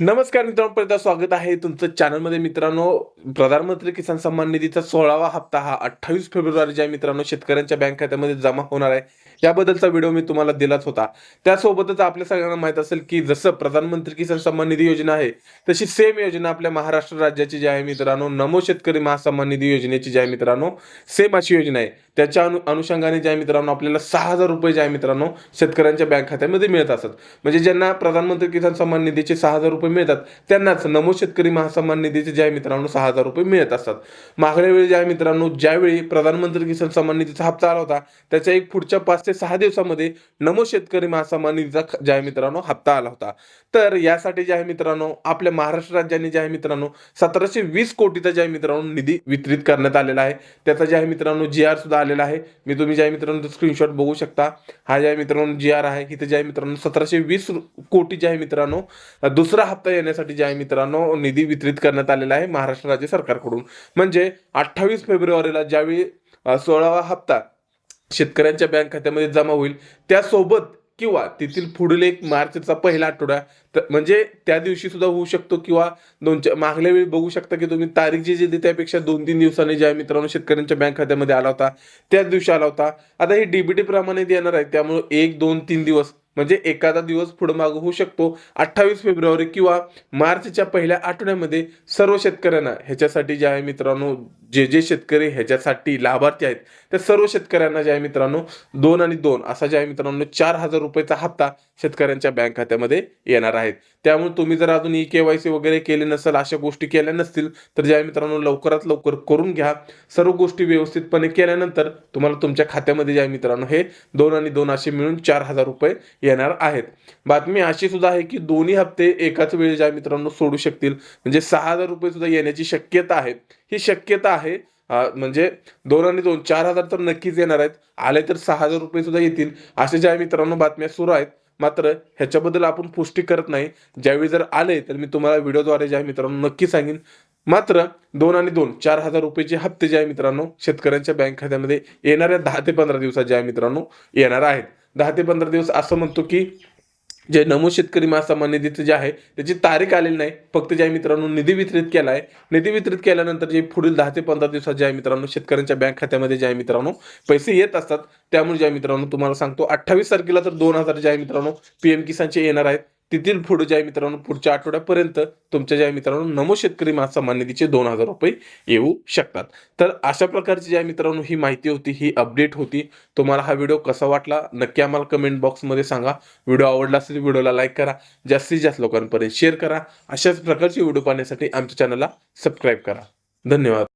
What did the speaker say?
नमस्कार मित्रांनो परत स्वागत आहे तुमचं चॅनलमध्ये. मित्रांनो प्रधानमंत्री किसान सन्मान निधीचा सोळावा हप्ता हा अठ्ठावीस फेब्रुवारीच्या मित्रांनो शेतकऱ्यांच्या बँक खात्यामध्ये जमा होणार आहे याबद्दलचा व्हिडिओ मी तुम्हाला दिलाच होता. त्यासोबतच आपल्या सगळ्यांना माहीत असेल की जसं प्रधानमंत्री किसान सन्मान निधी योजना आहे तशी सेम योजना आपल्या महाराष्ट्र राज्याची जी आहे मित्रांनो नमो शेतकरी महासन्मान निधी योजनेची जी आहे मित्रांनो सेम अशी योजना आहे. त्याच्या अनु अनुषंगाने जे आहे मित्रांनो आपल्याला सहा हजार रुपये जे आहे मित्रांनो शेतकऱ्यांच्या बँक खात्यामध्ये मिळत असतात म्हणजे ज्यांना प्रधानमंत्री किसान सन्मान निधीचे सहा हजार रुपये मिळतात. त्यांनाच नमो शेतकरी महासन्मान निधीचे ज्या मित्रांनो सहा हजार रुपये मिळत असतात. मागल्या वेळी ज्या मित्रांनो ज्यावेळी प्रधानमंत्री किसान सन्मान निधीचा हप्ता आला होता त्याच्या एक पुढच्या पाच ते सहा दिवसामध्ये नमो शेतकरी महासन्मान निधीचा ज्या मित्रांनो हप्ता आला होता. तर यासाठी जे आहे मित्रांनो आपल्या महाराष्ट्र राज्याने जे आहे मित्रांनो सतराशे वीस कोटीचा जे आहे मित्रांनो निधी वितरित करण्यात आलेला आहे. त्याचा जे आहे मित्रांनो जी आर सुद्धा आलेला आहे. मी तुम्ही जे आहे मित्रांनो स्क्रीनशॉट बघू शकता. हा जे आहे मित्रांनो जी आर आहे. इथे जे आहे मित्रांनो सतराशे वीस कोटी जे आहे मित्रांनो दुसरा हप्ता येण्यासाठी जे आहे मित्रांनो निधी वितरित करण्यात आलेला आहे महाराष्ट्र राज्य सरकारकडून. म्हणजे अठ्ठावीस फेब्रुवारीला ज्यावेळी सोळावा हप्ता शेतकऱ्यांच्या बँक खात्यामध्ये जमा होईल त्यासोबत किंवा तेथील पुढील एक मार्चचा पहिला आठवडा म्हणजे त्या दिवशी सुद्धा होऊ शकतो किंवा दोन चार मागल्या वेळी बघू शकता की तुम्ही तारीख जी दिली त्यापेक्षा दोन तीन दिवसांनी ज्या मित्रांनो शेतकऱ्यांच्या बँक खात्यामध्ये आला होता त्याच दिवशी आला होता. आता हे डीबीटी प्रमाणे येणार आहे त्यामुळे एक दोन तीन दिवस म्हणजे एखादा दिवस पुढे मागं होऊ शकतो. अठ्ठावीस फेब्रुवारी किंवा मार्चच्या पहिल्या आठवड्यामध्ये सर्व शेतकऱ्यांना ह्याच्यासाठी जे आहे मित्रांनो जे जे शेतकरी ह्याच्यासाठी लाभार्थी आहेत त्या सर्व शेतकऱ्यांना जे आहे मित्रांनो दोन आणि दोन असा जे आहे मित्रांनो चार हजार रुपयेचा हप्ता शेतकऱ्यांच्या बँक खात्यामध्ये येणार आहेत. त्यामुळे तुम्ही जर अजून ई के वाय सी वगैरे केले नसेल अशा गोष्टी केल्या नसतील तर जे आहे मित्रांनो लवकरात लवकर करून घ्या. सर्व गोष्टी व्यवस्थितपणे केल्यानंतर तुम्हाला तुमच्या खात्यामध्ये जे आहे मित्रांनो हे दोन आणि दोन असे मिळून चार हजार रुपये येणार आहेत. बातमी अशी सुद्धा आहे की दोन्ही हप्ते एकाच वेळी ज्या मित्रांनो सोडू शकतील म्हणजे सहा हजार रुपये सुद्धा येण्याची शक्यता आहे. ही शक्यता आहे म्हणजे दोन आणि दोन चार हजार तर नक्कीच येणार आहेत. आले तर सहा हजार रुपये सुद्धा येतील. असे ज्या मित्रांनो बातम्या सुरू आहेत मात्र ह्याच्याबद्दल आपण पुष्टी करत नाही. ज्यावेळी जर आले तर मी तुम्हाला व्हिडिओद्वारे ज्या मित्रांनो नक्की सांगेन. मात्र दोन आणि दोन चार हजार रुपयेचे हप्ते जे आहे मित्रांनो शेतकऱ्यांच्या बँक खात्यामध्ये येणाऱ्या दहा ते पंधरा दिवसात जे आहे मित्रांनो येणार आहेत. दहा ते पंधरा दिवस असं म्हणतो की जे नमो शेतकरी महासन्मान निधीचं जे आहे त्याची तारीख आलेली नाही. फक्त ज्या मित्रांनो निधी वितरित केला आहे. निधी वितरित केल्यानंतर जे पुढील दहा ते पंधरा दिवसात ज्या मित्रांनो शेतकऱ्यांच्या बँक खात्यामध्ये ज्या मित्रांनो पैसे येत असतात. त्यामुळे ज्या मित्रांनो तुम्हाला सांगतो अठ्ठावीस तारखेला तर दोन हजार ज्या मित्रांनो पी एम किसानचे येणार आहेत. तिथील पुढे ज्या मित्रांनो पुढच्या आठवड्यापर्यंत तुमच्या ज्या मित्रांनो नमो शेतकरी महासन्मान निधीचे दोन हजार रुपये येऊ शकतात. तर अशा प्रकारची ज्या मित्रांनो ही माहिती होती ही अपडेट होती. तुम्हाला हा व्हिडिओ कसा वाटला नक्की आम्हाला कमेंट बॉक्समध्ये सांगा. व्हिडिओ आवडला असेल व्हिडिओला लाईक करा. जास्तीत जास्त लोकांपर्यंत शेअर करा. अशाच प्रकारचे व्हिडिओ पाहण्यासाठी आमच्या चॅनलला सबस्क्राईब करा. धन्यवाद.